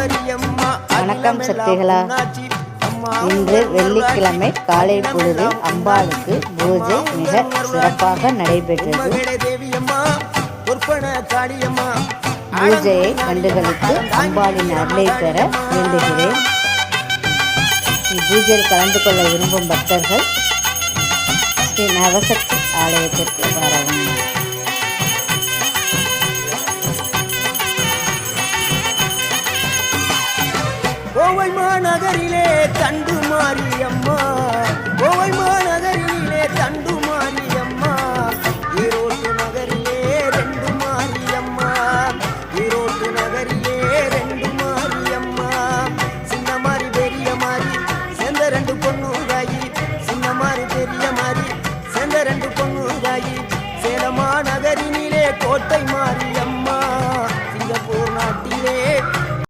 வணக்கம் சக்திகளா. இன்று வெள்ளிக்கிழமை காலை பொழுதில் அம்பாளுக்கு பூஜை மிக சிறப்பாக நடைபெற்றது. பூஜையை கண்டுகளித்து அம்பாளின் அருளை பெற வேண்டுகிறேன். இப்பூஜையில் கலந்து கொள்ள விரும்பும் பக்தர்கள் ஸ்ரீ நவசக்தி ஆலயத்திற்கு வரவும். கோவை மாநகரிலே தண்டு மாரியம்மா. கோவை மாநகரிலே தண்டு மாரியம்மா. ஈரோட்டு நகரிலே ரெண்டு மாரியம்மா. ஈரோட்டு நகரிலே ரெண்டு மாரியம்மா. சின்ன மாறி பெரிய மாறி சேர்ந்த ரெண்டு பொண்ணு தாயி சின்ன மாறி பெரிய மாறி சேர்ந்த ரெண்டு பொண்ணு சேலமா நகரினிலே கோட்டை மாறிய